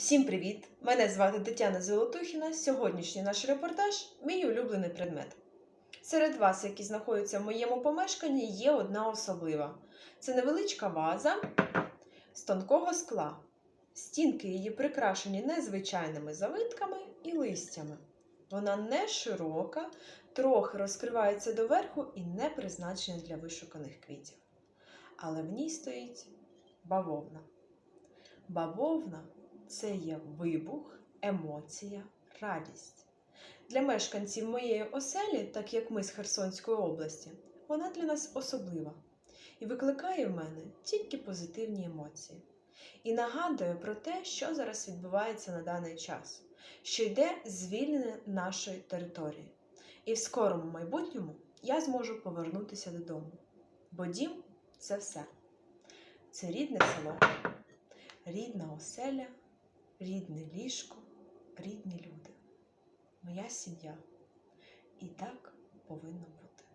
Всім привіт! Мене звати Тетяна Золотухіна. Сьогоднішній наш репортаж мій улюблений предмет. Серед вас, які знаходяться в моєму помешканні, є одна особлива. Це невеличка ваза з тонкого скла. Стінки її прикрашені незвичайними завитками і листями. Вона не широка, трохи розкривається доверху і не призначена для вишуканих квітів. Але в ній стоїть бавовна. Бавовна це є вибух, емоція, радість. Для мешканців моєї оселі, так як ми з Херсонської області, вона для нас особлива і викликає в мене тільки позитивні емоції. І нагадує про те, що зараз відбувається на даний час, що йде звільнення нашої території. І в скорому майбутньому я зможу повернутися додому. Бо дім це все. Це рідне село, рідна оселя, рідне ліжко, рідні люди, моя сім'я. І так повинно бути.